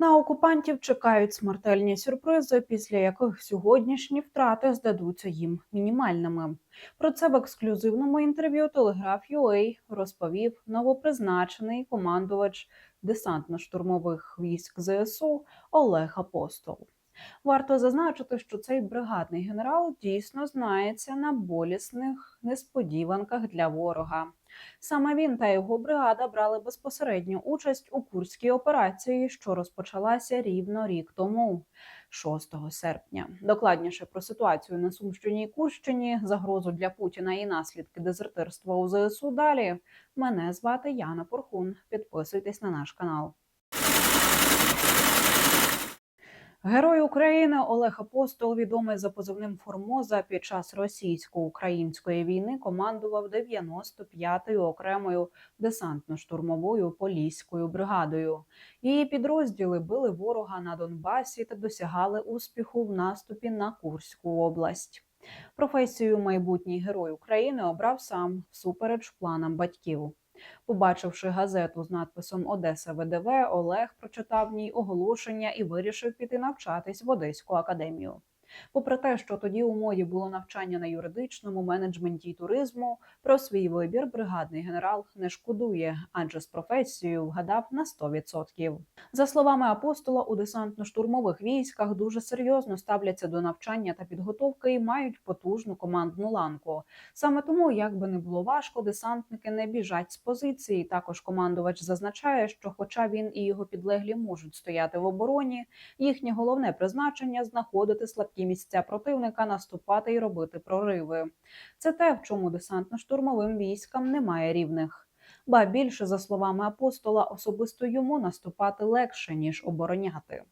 На окупантів чекають смертельні сюрпризи, після яких сьогоднішні втрати здадуться їм мінімальними. Про це в ексклюзивному інтерв'ю Телеграф UA розповів новопризначений командувач десантно-штурмових військ ЗСУ Олег Апостол. Варто зазначити, що цей бригадний генерал дійсно знається на болісних несподіванках для ворога. Саме він та його бригада брали безпосередню участь у курській операції, що розпочалася рівно рік тому, 6 серпня. Докладніше про ситуацію на Сумщині і Курщині, загрозу для Путіна і наслідки дезертирства у ЗСУ. Далі мене звати Яна Порхун. Підписуйтесь на наш канал. Герой України Олег Апостол, відомий за позивним Формоза, під час російсько-української війни командував 95-ю окремою десантно-штурмовою поліською бригадою. Її підрозділи били ворога на Донбасі та досягали успіху в наступі на Курську область. Професію майбутній герой України обрав сам всупереч планам батьків. Побачивши газету з надписом Одеса ВДВ, Олег прочитав в ній оголошення і вирішив піти навчатись в Одеську академію. Попри те, що тоді у моді було навчання на юридичному менеджменті й туризму, про свій вибір бригадний генерал не шкодує, адже з професією вгадав на 100%. За словами апостола, у десантно-штурмових військах дуже серйозно ставляться до навчання та підготовки і мають потужну командну ланку. Саме тому, як би не було важко, десантники не біжать з позиції. Також командувач зазначає, що, хоча він і його підлеглі можуть стояти в обороні, їхнє головне призначення знаходити слабкі місця противника, наступати і робити прориви. Це те, в чому десантно-штурмовим військам немає рівних. Ба більше, за словами апостола, особисто йому наступати легше ніж обороняти.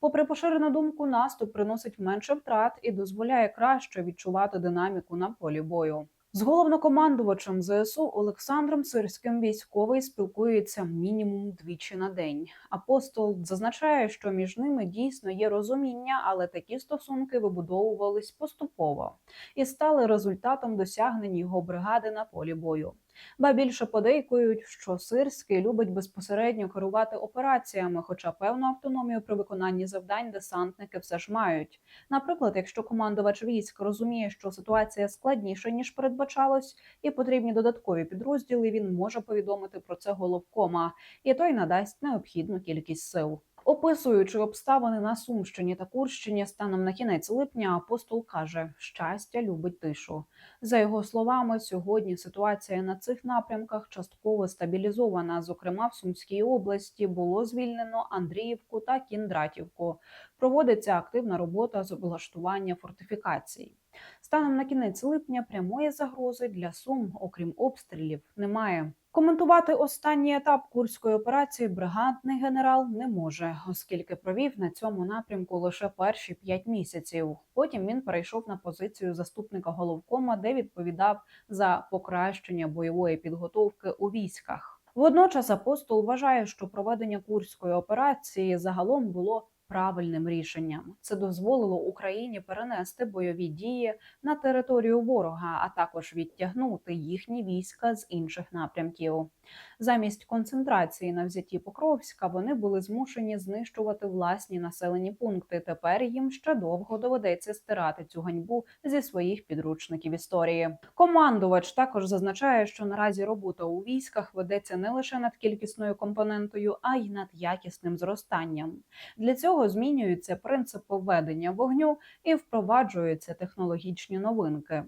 Попри поширену думку, наступ приносить менше втрат і дозволяє краще відчувати динаміку на полі бою. З головнокомандувачем ЗСУ Олександром Сирським військовий спілкується мінімум двічі на день. Апостол зазначає, що між ними дійсно є розуміння, але такі стосунки вибудовувались поступово і стали результатом досягнень його бригади на полі бою. Ба більше подейкують, що Сирський любить безпосередньо керувати операціями, хоча певну автономію при виконанні завдань десантники все ж мають. Наприклад, якщо командувач військ розуміє, що ситуація складніша ніж передбачалось, і потрібні додаткові підрозділи, він може повідомити про це головкома, і той надасть необхідну кількість сил. Описуючи обставини на Сумщині та Курщині станом на кінець липня, апостол каже: щастя любить тишу. За його словами, сьогодні ситуація на цих напрямках частково стабілізована. Зокрема, в Сумській області було звільнено Андріївку та Кіндратівку. Проводиться активна робота з облаштування фортифікацій. Станом на кінець липня прямої загрози для Сум, окрім обстрілів, немає. Коментувати останній етап курської операції бригадний генерал не може, оскільки провів на цьому напрямку лише перші п'ять місяців. Потім він перейшов на позицію заступника головкома, де відповідав за покращення бойової підготовки у військах. Водночас апостол вважає, що проведення курської операції загалом було правильним рішенням. Це дозволило Україні перенести бойові дії на територію ворога, а також відтягнути їхні війська з інших напрямків. Замість концентрації на взятті Покровська вони були змушені знищувати власні населені пункти. Тепер їм ще довго доведеться стирати цю ганьбу зі своїх підручників історії. Командувач також зазначає, що наразі робота у військах ведеться не лише над кількісною компонентою, а й над якісним зростанням. Для цього змінюються принципи ведення вогню і впроваджуються технологічні новинки.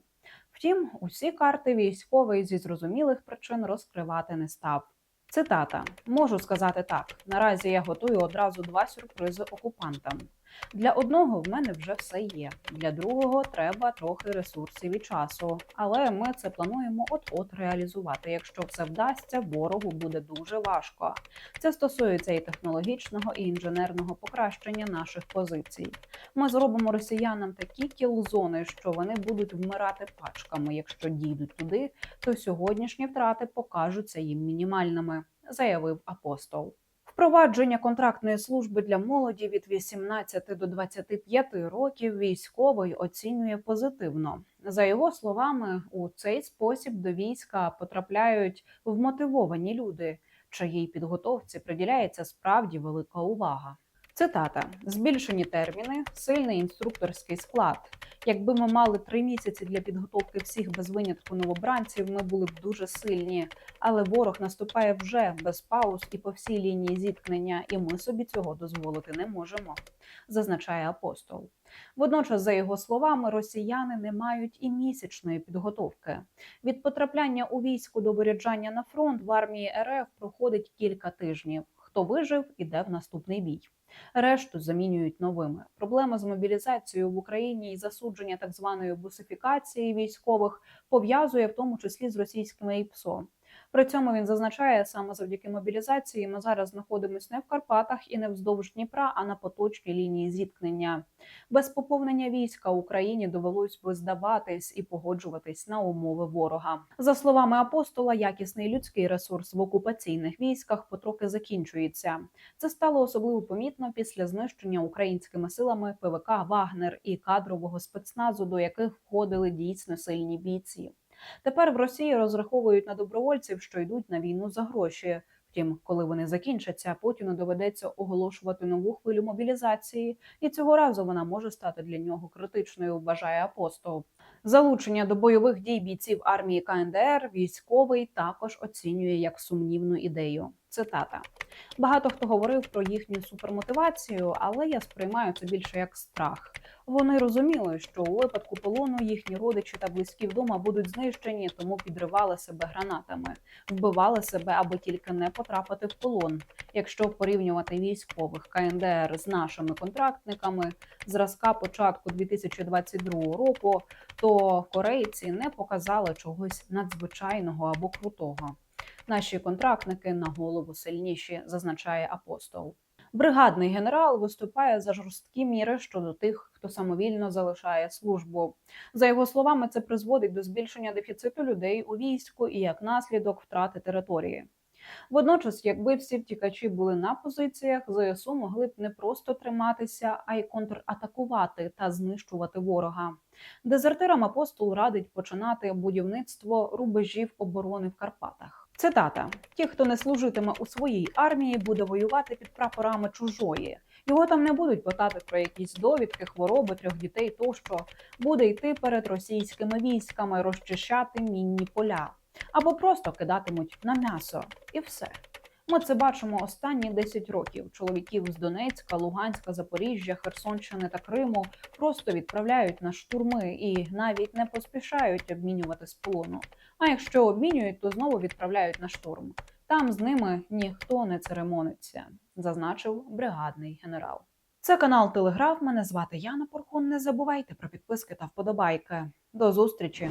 Втім, усі карти військовий зі зрозумілих причин розкривати не став. Цитата: можу сказати так: наразі я готую одразу два сюрпризи окупантам. Для одного в мене вже все є. Для другого треба трохи ресурсів і часу. Але ми це плануємо от-от реалізувати. Якщо все вдасться, ворогу буде дуже важко. Це стосується і технологічного, і інженерного покращення наших позицій. Ми зробимо росіянам такі кілзони, що вони будуть вмирати пачками. Якщо дійдуть туди, то сьогоднішні втрати покажуться їм мінімальними, заявив апостол. Впровадження контрактної служби для молоді від 18 до 25 років військовий оцінює позитивно. За його словами, у цей спосіб до війська потрапляють вмотивовані люди, чиїй підготовці приділяється справді велика увага. Цитата: збільшені терміни, сильний інструкторський склад. Якби ми мали три місяці для підготовки всіх без винятку новобранців, ми були б дуже сильні. Але ворог наступає вже без пауз і по всій лінії зіткнення, і ми собі цього дозволити не можемо, зазначає апостол. Водночас, за його словами, росіяни не мають і місячної підготовки. Від потрапляння у війську до виряджання на фронт в армії РФ проходить кілька тижнів. Хто вижив, іде в наступний бій. Решту замінюють новими. Проблема з мобілізацією в Україні і засудження так званої бусифікації військових пов'язує в тому числі з російськими ІПСО. При цьому він зазначає, саме завдяки мобілізації ми зараз знаходимося не в Карпатах і не вздовж Дніпра, а на поточній лінії зіткнення. Без поповнення війська Україні довелось би здаватись і погоджуватись на умови ворога. За словами апостола, якісний людський ресурс в окупаційних військах потроки закінчується. Це стало особливо помітно після знищення українськими силами ПВК Вагнер і кадрового спецназу, до яких входили дійсно сильні бійці. Тепер в Росії розраховують на добровольців, що йдуть на війну за гроші. Втім, коли вони закінчаться, Путіну доведеться оголошувати нову хвилю мобілізації, і цього разу вона може стати для нього критичною. Вважає апостол. Залучення до бойових дій бійців армії КНДР військовий також оцінює як сумнівну ідею. Цитата: багато хто говорив про їхню супермотивацію, але я сприймаю це більше як страх. Вони розуміли, що у випадку полону їхні родичі та близькі вдома будуть знищені, тому підривали себе гранатами, вбивали себе, аби тільки не потрапити в полон. Якщо порівнювати військових КНДР з нашими контрактниками зразка початку 2022 року, то корейці не показали чогось надзвичайного або крутого. Наші контрактники на голову сильніші, зазначає апостол. Бригадний генерал виступає за жорсткі міри щодо тих, хто самовільно залишає службу. За його словами, це призводить до збільшення дефіциту людей у війську і як наслідок втрати території. Водночас, якби всі втікачі були на позиціях, ЗСУ могли б не просто триматися, а й контратакувати та знищувати ворога. Дезертирам апостол радить починати будівництво рубежів оборони в Карпатах. Цитата: ті, хто не служитиме у своїй армії, буде воювати під прапорами чужої. Його там не будуть питати про якісь довідки, хвороби трьох дітей тощо буде йти перед російськими військами, розчищати мінні поля або просто кидатимуть на м'ясо, і все. Ми це бачимо останні 10 років. Чоловіків з Донецька, Луганська, Запоріжжя, Херсонщини та Криму просто відправляють на штурми і навіть не поспішають обмінювати з полону. А якщо обмінюють, то знову відправляють на штурм. Там з ними ніхто не церемониться, зазначив бригадний генерал. Це канал Телеграф. Мене звати Яна Порхун. Не забувайте про підписки та вподобайки. До зустрічі.